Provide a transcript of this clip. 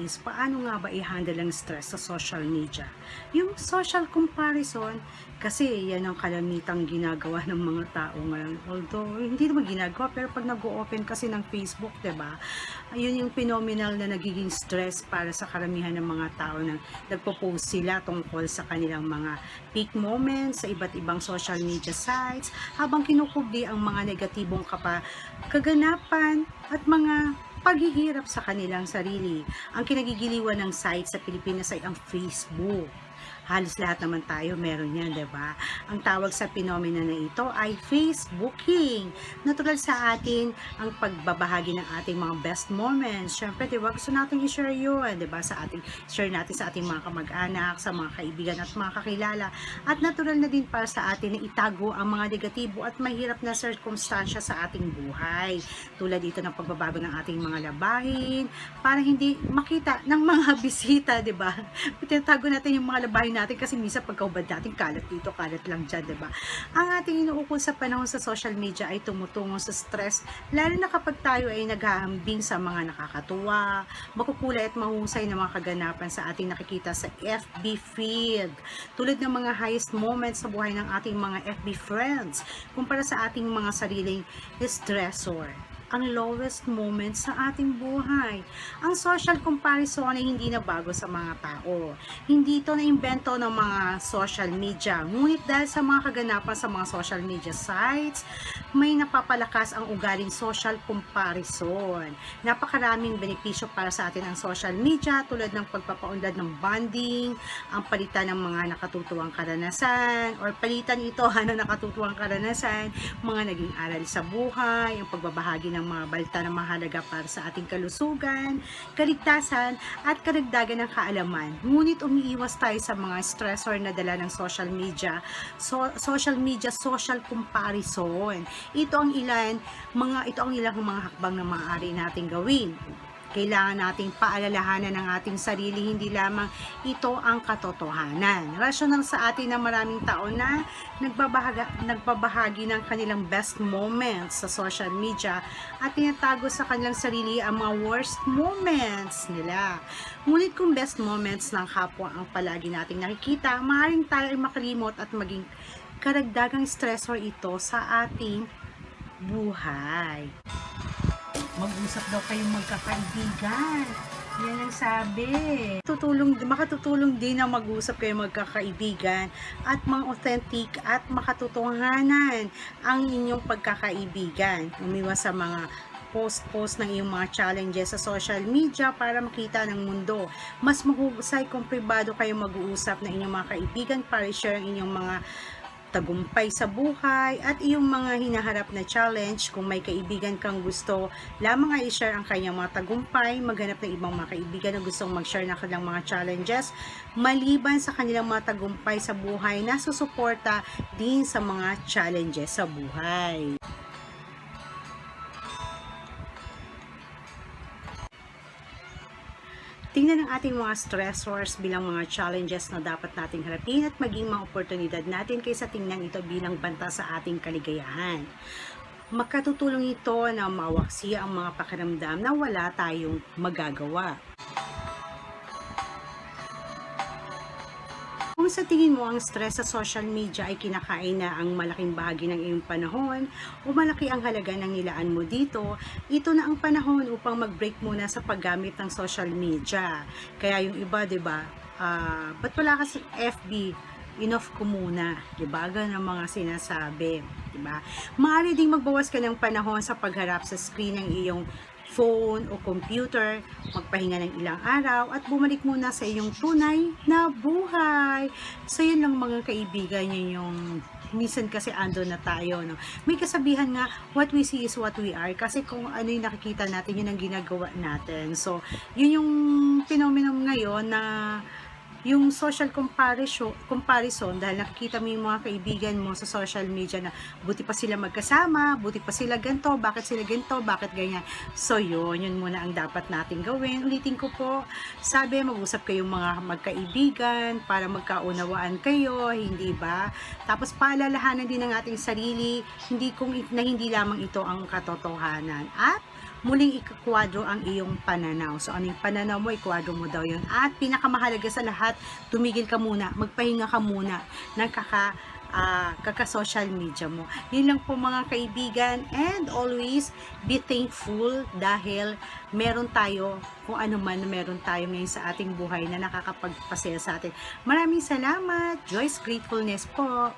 is paano nga ba i-handle ang stress sa social media? Yung social comparison, kasi yan ang kalamitang ginagawa ng mga tao ngayon. Although, hindi naman ginagawa, pero pag nag-open kasi ng Facebook, ba Ayun yung phenomenal na nagiging stress para sa karamihan ng mga tao na nagpo-post sila tungkol sa kanilang mga peak moments sa iba't ibang social media sites, habang kinukubli ang mga negatibong kapa kaganapan at mga paghihirap sa kanilang sarili. Ang kinagigiliwan ng site sa Pilipinas ay ang Facebook. Halos lahat naman tayo meron yan, ba? Ang tawag sa phenomena na ito ay Facebooking. Natural sa atin ang pagbabahagi ng ating mga best moments. Syempre, 'di ba? Gusto nating i-share 'yun, ba? Sa ating share natin sa ating mga kamag-anak, sa mga kaibigan at mga kakilala. At natural na din para sa atin na itago ang mga negatibo at mahirap na circumstansya sa ating buhay. Tulad dito ng pagbabago ng ating mga labahin para hindi makita ng mga bisita, 'di ba? Tinatago natin yung mga natin kasi minsan pagkaubad natin kalat dito, kalat lang dyan, ba? Ang ating inuukol sa panahon sa social media ay tumutungo sa stress, lalo na kapag tayo ay naghahambing sa mga nakakatuwa, makukulay at mahusay na mga kaganapan sa ating nakikita sa FB feed. Tulad ng mga highest moments sa buhay ng ating mga FB friends, kumpara sa ating mga sariling stressor ang lowest moment sa ating buhay. Ang social comparison ay hindi na bago sa mga tao. Hindi ito na imbento ng mga social media. Ngunit dahil sa mga kaganapan sa mga social media sites, may napapalakas ang ugaling social comparison. Napakaraming benepisyo para sa atin ang social media tulad ng pagpapaunlad ng bonding, ang palitan ng mga nakatutuwang karanasan, or palitan ito ano nakatutuwang karanasan, mga naging aral sa buhay, ang pagbabahagi ng ng mga balita na mahalaga para sa ating kalusugan, kaligtasan, at karagdagan ng kaalaman. Ngunit umiiwas tayo sa mga stressor na dala ng social media, so, social media, social comparison. Ito ang ilan, mga, ito ang ilang mga hakbang na maaari nating gawin kailangan nating paalalahanan ng ating sarili, hindi lamang ito ang katotohanan. Rational sa atin na maraming tao na nagbabahaga, nagbabahagi ng kanilang best moments sa social media at tinatago sa kanilang sarili ang mga worst moments nila. Ngunit kung best moments ng kapwa ang palagi nating nakikita, maaaring tayo ay makalimot at maging karagdagang stressor ito sa ating buhay mag-usap daw kayong magkakaibigan. Yan ang sabi. Tutulong, makatutulong din ang mag-usap kayo magkakaibigan at mga authentic at makatotohanan ang inyong pagkakaibigan. Umiwas sa mga post-post ng iyong mga challenges sa social media para makita ng mundo. Mas mahusay kung privado kayo mag-uusap ng inyong mga kaibigan para share ang inyong mga tagumpay sa buhay at iyong mga hinaharap na challenge. Kung may kaibigan kang gusto lamang ay i-share ang kanyang mga tagumpay maghanap ng ibang mga kaibigan na gustong mag-share ng kanilang mga challenges. Maliban sa kanilang mga tagumpay sa buhay na susuporta din sa mga challenges sa buhay Tingnan ang ating mga stressors bilang mga challenges na dapat nating harapin at maging mga oportunidad natin kaysa tingnan ito bilang banta sa ating kaligayahan. Makatutulong ito na mawaksi ang mga pakiramdam na wala tayong magagawa. Kung sa tingin mo ang stress sa social media ay kinakain na ang malaking bahagi ng iyong panahon o malaki ang halaga ng nilaan mo dito, ito na ang panahon upang mag-break muna sa paggamit ng social media. Kaya yung iba, 'di ba? Uh, ba't wala ka sa FB? Enough ko muna, 'di ba? Ganun ang mga sinasabi, 'di ba? Maaari ding magbawas ka ng panahon sa pagharap sa screen ng iyong phone o computer, magpahinga ng ilang araw at bumalik muna sa iyong tunay na buhay. So yun lang mga kaibigan yun yung minsan kasi ando na tayo no. May kasabihan nga what we see is what we are kasi kung ano yung nakikita natin yun ang ginagawa natin. So yun yung phenomenon ngayon na yung social comparison, comparison dahil nakikita mo yung mga kaibigan mo sa social media na buti pa sila magkasama, buti pa sila ganito, bakit sila ganito, bakit ganyan. So yun, yun muna ang dapat natin gawin. Ulitin ko po, sabi mag-usap kayong mga magkaibigan para magkaunawaan kayo, hindi ba? Tapos paalalahanan din ng ating sarili, hindi kung na hindi lamang ito ang katotohanan. At muling ikakwadro ang iyong pananaw. So, ano yung pananaw mo, ikwadro mo daw yun. At pinakamahalaga sa lahat, tumigil ka muna, magpahinga ka muna ng kaka ah, kaka-social media mo. Yun lang po mga kaibigan and always be thankful dahil meron tayo kung ano man meron tayo ngayon sa ating buhay na nakakapagpasaya sa atin. Maraming salamat. Joyce Gratefulness po.